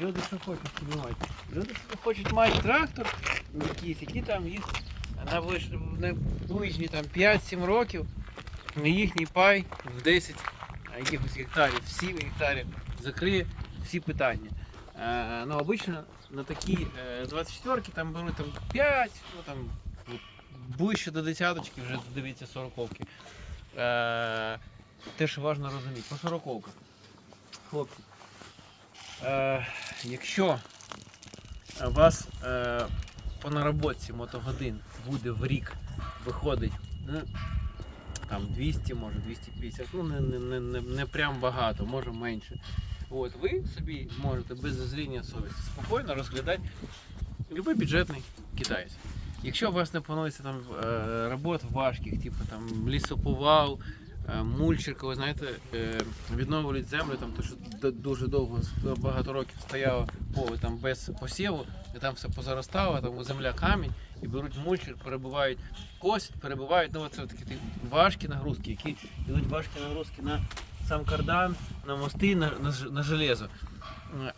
Люди що хочуть собі. Люди собі хочуть мати трактор, якийсь, який там їх на ближ- ближні там 5-7 років, на їхній пай в 10 якихось гектарів, в 7 гектарів закриє всі питання. Е, ну, обично на такі е, 24 там беруть там 5, ну там ближче до десяточки вже дивіться 40-ки. Е, те, що важливо розуміти, по 40-ках. Хлопці, е, якщо вас е, по наработці мотогодин буде в рік виходить ну, там 200, може 250, ну не, не, не, не, не прям багато, може менше. От, ви собі можете без зазріння совісті спокійно розглядати будь-який бюджетний китаєць. Якщо у вас не планується там е, робот важких, типу там лісоповал, е, мульчер, коли знаєте, е, відновлюють землю, там то що дуже довго багато років стояло поле там без посіву, і там все позаростало, там земля камінь, і беруть мульчер, перебувають косять, перебувають, ну це такі важкі нагрузки, які йдуть важкі нагрузки на сам кардан, на мости, на, на, на железо.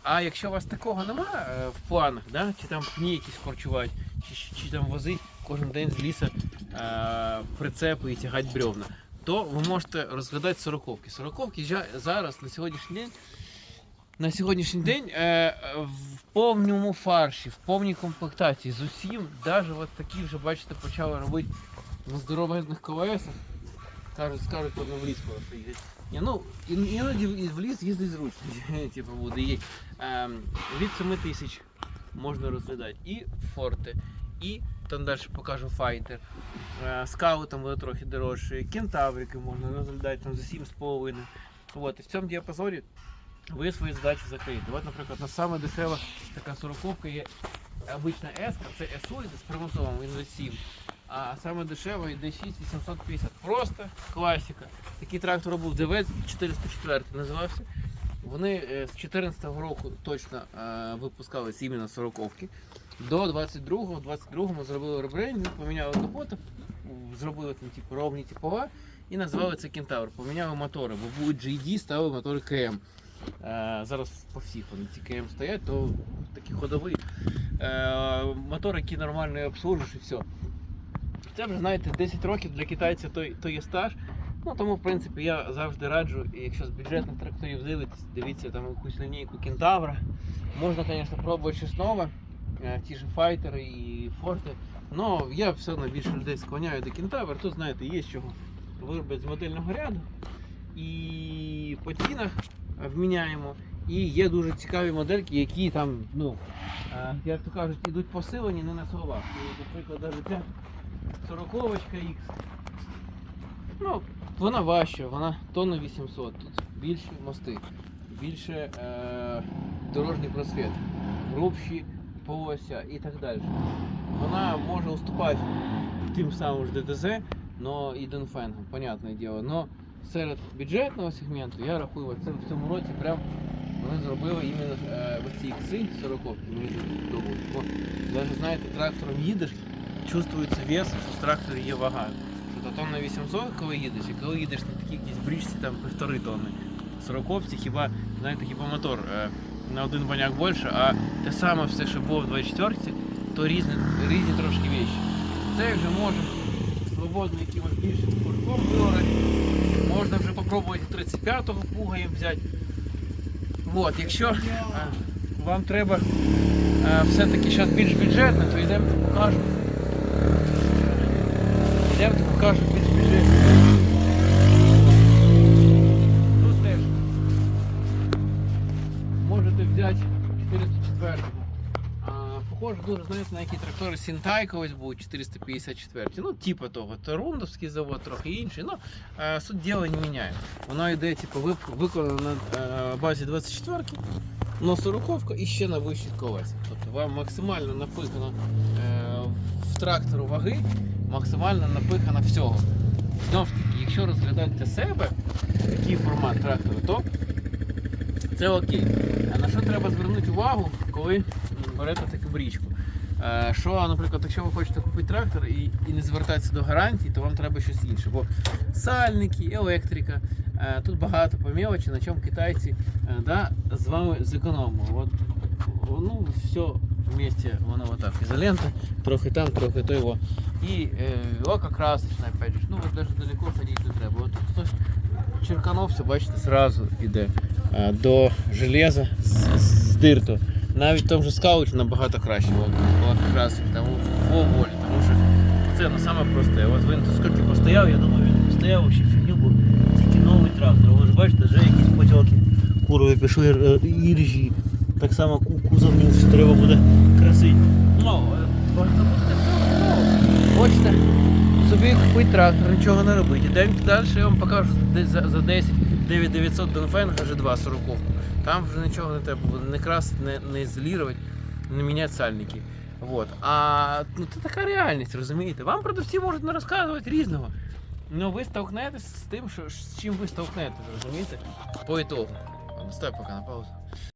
А якщо у вас такого немає е, в планах, да? чи там пні якісь корчувати, чи, чи, чи там возить кожен день з лісу е, прицепи і тягати бревна, то ви можете розглядати сороковки. Сороковки зараз на сьогоднішній день. На сьогоднішній день е, е, в повному фарші, в повній комплектації з усім, навіть от такі вже, бачите, почали робити на здоровезних КВСах. Кажуть, скажуть, одно в ліс. Ні, ну, іноді в- ліс їздить зручно, типу буде. І, ем, від 7 тисяч можна розглядати і форти, і там далі покажу файтер. Е, скаут там буде трохи дорожче, кентаврики можна розглядати там за 7,5. От, і в цьому діапазоні ви свої задачі закриєте. От, наприклад, на саме дешева така сороковка є обична S, це йде з примусовим, він за 7. А саме дешева йде 6 850. Просто класика. Такий трактор був ДВ 404 називався. Вони е, з 14 року точно е, випускались іменно сороковки. До 22-го, 22-му зробили ребрендинг, поміняли капоти, зробили там типу ровні типова і назвали це Кентавр. Поміняли мотори, бо були GD, ставили мотори КМ. Е, зараз по всіх вони ці КМ стоять, то такі ходові. Е, мотор, який нормально обслужиш і все. Це вже знаєте, 10 років для китайця то, то є стаж. Ну тому, в принципі, я завжди раджу, якщо з бюджетних тракторів дивитесь, дивіться там якусь лінійку кентавра. Можна, звісно, пробувати щось нове, е, ті ж файтери і форти. Но я все одно більше людей склоняю до кентавр. Тут, знаєте, є з чого виробити з модельного ряду. І по цінах вміняємо. І є дуже цікаві модельки, які там, ну, е, як то кажуть, ідуть посилені не на словах. Наприклад, навіть ця 40 X. Ну, вона важча, вона тонна 800. Тут більші мости, більше е, дорожній просвіт, грубші полося і так далі. Вона може уступати тим самим ж ДТЗ, но і Донфенгам, понятне діло. Но серед бюджетного сегменту я рахую, в цьому році прям вони зробили іменно е, ці ікси 40 мені навіть знаєте, трактором їдеш, чувствується вес, що в тракторі є вага. Що то тонна 800, коли їдеш, і коли їдеш на такій якійсь брічці там півтори тонни. 40 хіба, знаєте, хіба мотор е, на один баняк більше, а те саме все, що було в 24 то різні, різні трошки вещі. Це вже можна свободно якимось більшим курком вибрати. Можна вже попробувати 35-го пуга їм взяти. От, якщо е, вам треба е, все-таки зараз більш бюджетно, то йдемо покажу. Покажу більш. Тут теж можете взяти 404. Похоже дуже, знаєте, на які трактори Сінтай колись був 454. Ну, типа того. То рундовський завод, трохи інший. Ну, е, суть діла не міняє. Воно йде, типу, виконано на е, базі 24 но 40 і ще на вищих колесах. Тобто вам максимально напихано е, в трактору ваги, максимально напихано всього. Знову ж таки, якщо розглядати себе такий формат трактора, то це окей. А на що треба звернути увагу, коли берете таку брічку? Е, Що, наприклад, якщо ви хочете купити трактор і, і не звертатися до гарантій, то вам треба щось інше. Бо сальники, електрика, е, тут багато по мелочі, на чому китайці е, да, з вами зекономили. От, ну, все вместе, воно отак. Ізолента, трохи там, трохи то його. І е, лакокрасочна, опять же. Ну, от навіть далеко ходити не треба. От хтось черканувся, бачите, зразу йде до железа з, з дирту. Навіть тому же скауті набагато краще лак- лакокрасочний, там волі, тому що це ну, саме просте. От він тут скільки постояв, я думаю, він постояв ще фігню, бо тільки новий трактор. Ви ж бачите, вже якісь потьоки. Курви пішли і ржі. Так само кузов не треба буде красити. Ну, е, цього. Хочете собі купити трактор, нічого не робити. Йдемо далі, я вам покажу за, за 10 9900 Донфенга G2 40 Там вже нічого не треба буде не красити, не, не ізолювати, не міняти сальники. Вот. А ну, це така реальність, розумієте? Вам продавці можуть не розказувати різного. Ну ви столкнетесь з тим, що, з чим ви столкнетесь, розумієте? По ітогу. Стой поки на паузу.